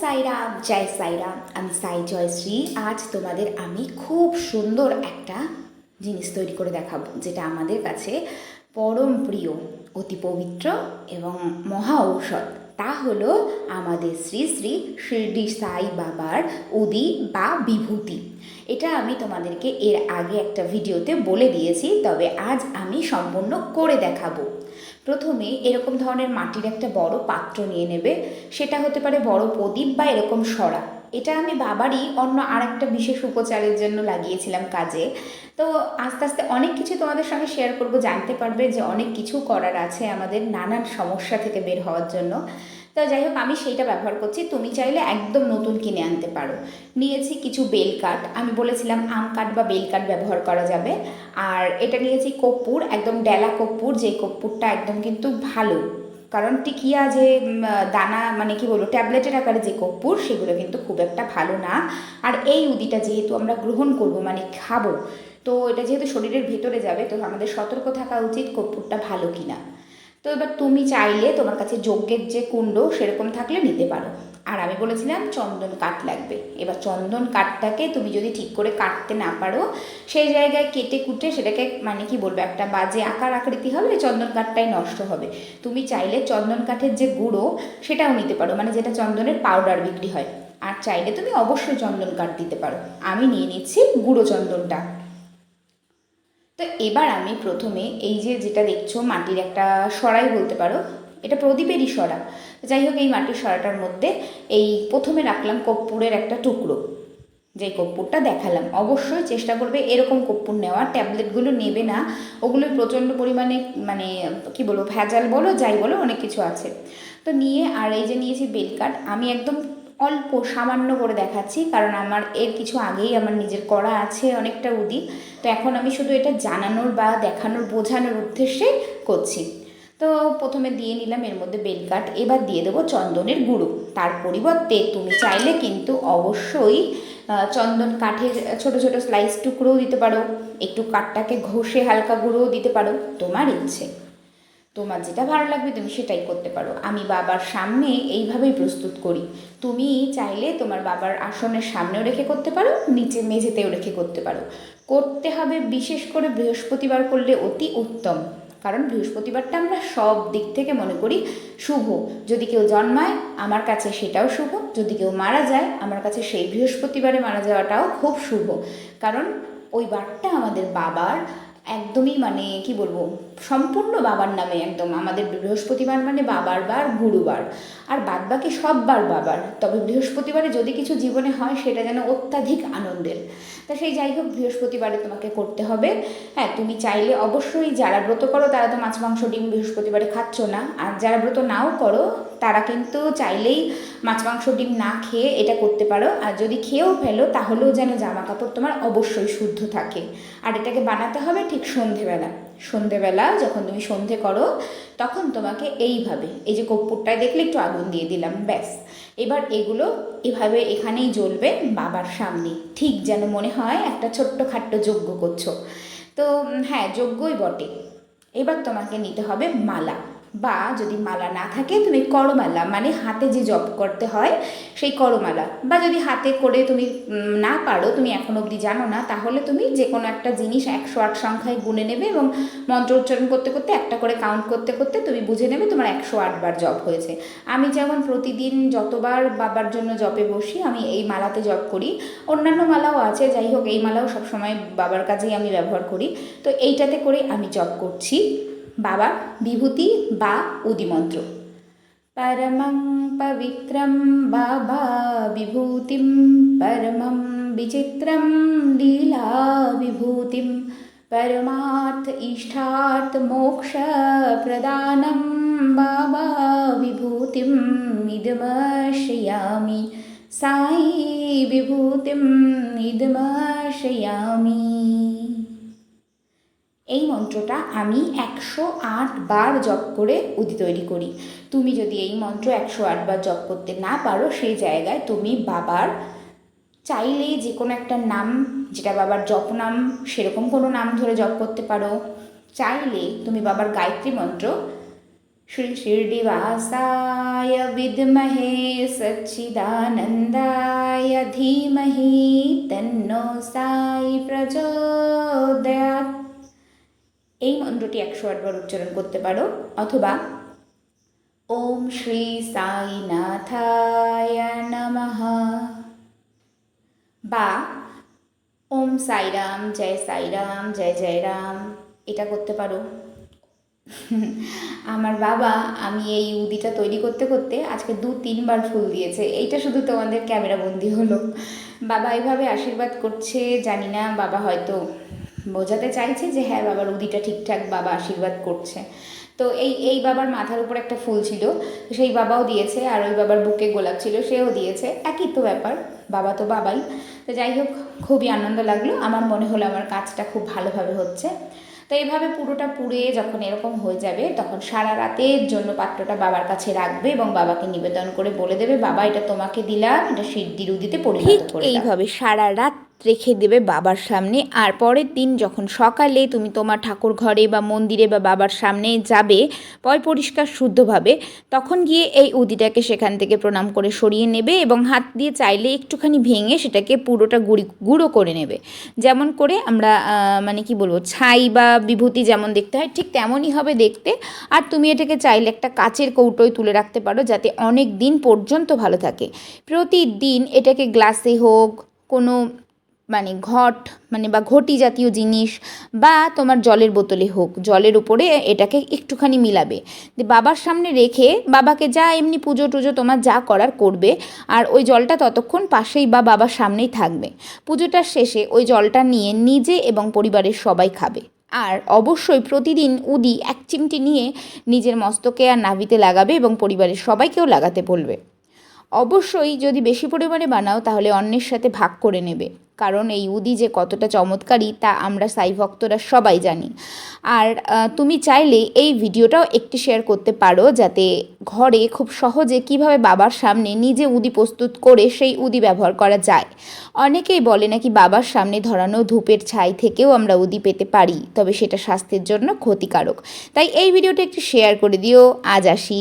সাইরাম জয় সাইরাম আমি সাই জয়শ্রী আজ তোমাদের আমি খুব সুন্দর একটা জিনিস তৈরি করে দেখাবো, যেটা আমাদের কাছে পরম প্রিয়, অতি পবিত্র এবং মহা ঔষধ। তা হলো আমাদের শ্রী শ্রী শিরডি সাই বাবার উদি বা বিভূতি। এটা আমি তোমাদেরকে এর আগে একটা ভিডিওতে বলে দিয়েছি, তবে আজ আমি সম্পূর্ণ করে দেখাবো। প্রথমে এরকম ধরনের মাটির একটা বড় পাত্র নিয়ে নেবে, সেটা হতে পারে বড় প্রদীপ বা এরকম সরা। এটা আমি বাবারই অন্য আর একটা বিশেষ উপচারের জন্য লাগিয়েছিলাম কাজে। তো আস্তে আস্তে অনেক কিছু তোমাদের সঙ্গে শেয়ার করব, জানতে পারবে যে অনেক কিছু করার আছে আমাদের নানান সমস্যা থেকে বের হওয়ার জন্য। তো যাই হোক আমি সেইটা ব্যবহার করছি। তুমি চাইলে একদম নতুন কিনে আনতে পারো। নিয়েছি কিছু বেল কাঠ আমি বলেছিলাম আম কাঠ বা বেল কাঠ ব্যবহার করা যাবে। আর এটা নিয়েছি কর্পূর একদম ডেলা কর্পূর যে কর্পূরটা একদম কিন্তু ভালো। কারণ টিকিয়া যে দানা মানে কি বলব, ট্যাবলেটের আকারে যে কর্পূর সেগুলো কিন্তু খুব একটা ভালো না। আর এই উদিটা যেহেতু আমরা গ্রহণ করব মানে খাব, তো এটা যেহেতু শরীরের ভেতরে যাবে, তো আমাদের সতর্ক থাকা উচিত কর্পূরটা ভালো কিনা। তো এবার তুমি চাইলে তোমার কাছে যজ্ঞের যে কুণ্ড সেরকম থাকলে নিতে পারো। আর আমি বলেছিলাম চন্দন কাঠ লাগবে। এবার চন্দন কাঠটাকে তুমি যদি ঠিক করে কাটতে না পারো, সেই জায়গায় কেটে কুটে সেটাকে মানে কি বলব, একটা বাজে আকার আকৃতি হবে চন্দন কাঠটাই নষ্ট হবে। তুমি চাইলে চন্দন কাঠের যে গুঁড়ো সেটাও নিতে পারো মানে যেটা চন্দনের পাউডার বিক্রি হয়। আর চাইলে তুমি অবশ্যই চন্দন কাঠ দিতে পারো। আমি নিয়ে নিচ্ছি গুঁড়ো চন্দনটা। তো এবার আমি প্রথমে এই যে যেটা দেখছ মাটির একটা সরাই বলতে পারো, এটা প্রদীপেরই সরা। যাই হোক এই মাটির সরাটার মধ্যে এই প্রথমে রাখলাম কর্পূরের একটা টুকরো। যে কর্পূরটা দেখালাম, অবশ্যই চেষ্টা করবে এরকম কর্পূর নেওয়ার ট্যাবলেটগুলো নেবে না, ওগুলো প্রচণ্ড পরিমাণে মানে কি বলব, ভেজাল বলো, যাই বলো, অনেক কিছু আছে। তো নিয়ে আর এই যে নিয়েছি বেলকাঠ আমি একদম অল্প, সামান্য করে দেখাচ্ছি, কারণ আমার এর কিছু আগেই আমার নিজের করা আছে অনেকটা উদি তো এখন আমি শুধু এটা জানানোর বা দেখানোর, বোঝানোর উদ্দেশ্যে করছি। তো প্রথমে দিয়ে নিলাম এর মধ্যে বেলকাঠ এবার দিয়ে দেবো চন্দনের গুঁড়ো। তার পরিবর্তে তুমি চাইলে কিন্তু অবশ্যই চন্দন কাঠের ছোট ছোট স্লাইস টুকরোও দিতে পারো। একটু কাঠটাকে ঘষে হালকা গুঁড়োও দিতে পারো, তোমার ইচ্ছে। তোমার যেটা ভালো লাগবে তুমি সেটাই করতে পারো। আমি বাবার সামনে এইভাবেই প্রস্তুত করি। তুমি চাইলে তোমার বাবার আসনের সামনেও রেখে করতে পারো, নিচে মেঝেতেও রেখে করতে পারো। করতে হবে বিশেষ করে বৃহস্পতিবার করলে অতি উত্তম। কারণ বৃহস্পতিবারটা আমরা সব দিক থেকে মনে করি শুভ। যদি কেউ জন্মায়, আমার কাছে সেটাও শুভ। যদি কেউ মারা যায়, আমার কাছে সেই বৃহস্পতিবারে মারা যাওয়াটাও খুব শুভ। কারণ ওই বারটা আমাদের বাবার একদমই মানে কি বলব, সম্পূর্ণ বাবার নামে একদম। আমাদের বৃহস্পতিবার মানে বাবার বার, গুরুবার। আর বাদ বাকি সব বার বাবার। তবে বৃহস্পতিবারে যদি কিছু জীবনে হয়, সেটা যেন অত্যাধিক আনন্দের। তা সেই যাই হোক, বৃহস্পতিবারে তোমাকে করতে হবে। হ্যাঁ তুমি চাইলে অবশ্যই যারা ব্রত করো, তারা তো মাছ, মাংস, ডিম বৃহস্পতিবারে খাচ্ছ না। আর যারা ব্রত নাও করো, তারা কিন্তু চাইলেই মাছ, মাংস, ডিম না খেয়ে এটা করতে পারো। আর যদি খেয়েও ফেলো, তাহলেও যেন জামা কাপড় তোমার অবশ্যই শুদ্ধ থাকে। আর এটাকে বানাতে হবে ঠিক সন্ধেবেলা। সন্ধেবেলা যখন তুমি সন্ধে করো, তখন তোমাকে এইভাবে, এই যে কর্পূরটায় দেখলে একটু আগুন দিয়ে দিলাম, ব্যাস। এবার এগুলো এভাবে এখানেই জ্বলবে বাবার সামনে। ঠিক যেন মনে হয় একটা ছোট্ট খাট্ট যজ্ঞ করছ। তো হ্যাঁ যজ্ঞই বটে। এবার তোমাকে নিতে হবে মালা। বা যদি মালা না থাকে, তুমি করমালা মানে হাতে যে জপ করতে হয়, সেই করমালা। বা যদি হাতে করে তুমি না পারো, তুমি এখন অবধি জানো না, তাহলে তুমি যে কোনো একটা জিনিস একশো আট সংখ্যায় গুনে নেবে এবং মন্ত্র উচ্চারণ করতে করতে একটা করে কাউন্ট করতে করতে তুমি বুঝে নেবে তোমার একশো আটবার জপ হয়েছে। আমি যেমন প্রতিদিন যতবার বাবার জন্য জপে বসি, আমি এই মালাতে জপ করি। অন্যান্য মালাও আছে, যাই হোক, এই মালাও সবসময় বাবার কাজেই আমি ব্যবহার করি। তো এইটাতে করে আমি জপ করছি। বাবার বিভূতি বা উদিমন্ত্র परमं पवित्रं बाबा विभूतिं परमं विचित्रं लीलाविभूतिं परमार्थ इष्टार्थ मोक्षप्रदानं बाबा विभूतिम् इदमर्शयामि साई विभूतिम् इदमर्शयामि এই মন্ত্রটা আমি একশো আট বার জপ করে উদি তৈরি করি তুমি যদি এই মন্ত্র একশো আট বার জপ করতে না পারো সেই জায়গায় তুমি বাবার চাইলে যে কোনো একটা নাম যেটা বাবার জপ নাম সেরকম কোনো নাম ধরে জপ করতে পারো চাইলে তুমি বাবার গায়ত্রী মন্ত্র श्री शिर्डिवासाय विद्महे सच्चिदानन्दाय धीमहि तन्नो साई প্রচোদয়াৎ এই মন্ত্রটি একশো আটবার উচ্চারণ করতে পারো। অথবা, ওম শ্রী সাইনাথায় নমঃ। বা, ওম সাইরাম, জয় সাইরাম, জয় জয় রাম, এটা করতে পারো। আমার বাবা, আমি এই উদিটা তৈরি করতে করতে আজকে দু তিনবার ফুল দিয়েছে। এইটা শুধু তোমাদের ক্যামেরা বন্দি হলো। বাবা এইভাবে আশীর্বাদ করছে, জানি না, বাবা হয়তো বোঝাতে চাইছে যে হ্যাঁ বাবার উদিটা ঠিকঠাক বাবা আশীর্বাদ করছে। তো এই এই বাবার মাথার উপর একটা ফুল ছিল সেই বাবাও দিয়েছে আর ওই বাবার বুকে গোলাপ ছিল সেও দিয়েছে। একই তো ব্যাপার বাবা তো বাবাই। তো যাই হোক খুবই আনন্দ লাগল। আমার মনে হলো আমার কাজটা খুব ভালোভাবে হচ্ছে। তো এইভাবে পুরোটা পুড়ে যখন এরকম হয়ে যাবে তখন সারা রাতের জন্য পাত্রটা বাবার কাছে রাখবে এবং বাবাকে নিবেদন করে বলে দেবে বাবা এটা তোমাকে দিলাম এটা সিদ্ধির উদিতে পরিণত এইভাবে সারা রাত রেখে দেবে বাবার সামনে। আর পরের দিন যখন সকালে তুমি তোমার ঠাকুর ঘরে বা মন্দিরে বা বাবার সামনে যাবে পয় পরিষ্কার শুদ্ধভাবে, তখন গিয়ে এই উদিটাকে সেখান থেকে প্রণাম করে সরিয়ে নেবে এবং হাত দিয়ে চাইলে একটুখানি ভেঙে সেটাকে পুরোটা গুঁড়ি, গুঁড়ো করে নেবে। যেমন করে আমরা মানে কি বলব, ছাই বা বিভূতি যেমন দেখতে হয়, ঠিক তেমনই হবে দেখতে। আর তুমি এটাকে চাইলে একটা কাচের কৌটোয় তুলে রাখতে পারো যাতে অনেক দিন পর্যন্ত ভালো থাকে। প্রতিদিন এটাকে গ্লাসে হোক, কোনো মানে ঘট মানে বা ঘটি জাতীয় জিনিস বা তোমার জলের বোতলে হোক, জলের উপরে এটাকে একটুখানি মিলাবে। বাবার সামনে রেখে বাবাকে যা এমনি পুজো টুজো তোমার যা করার করবে, আর ওই জলটা ততক্ষণ পাশেই বা বাবার সামনেই থাকবে। পুজোটার শেষে ওই জলটা নিয়ে নিজে এবং পরিবারের সবাই খাবে। আর অবশ্যই প্রতিদিন উদি এক চিমটি নিয়ে নিজের মস্তকে আর নাভিতে লাগাবে এবং পরিবারের সবাইকেও লাগাতে বলবে। অবশ্যই যদি বেশি পরিমাণে বানাও, তাহলে অন্যের সাথে ভাগ করে নেবে। কারণ এই উদি যে কতটা চমৎকারী, তা আমরা সাই ভক্তরা সবাই জানি। আর তুমি চাইলে এই ভিডিওটাও একটি শেয়ার করতে পারো, যাতে ঘরে খুব সহজে কীভাবে বাবার সামনে নিজে উদি প্রস্তুত করে সেই উদি ব্যবহার করা যায়। অনেকেই বলে নাকি বাবার সামনে ধরানো ধূপের ছাই থেকেও আমরা উদি পেতে পারি, তবে সেটা স্বাস্থ্যের জন্য ক্ষতিকারক। তাই এই ভিডিওটা একটু শেয়ার করে দিও। আজ আসি।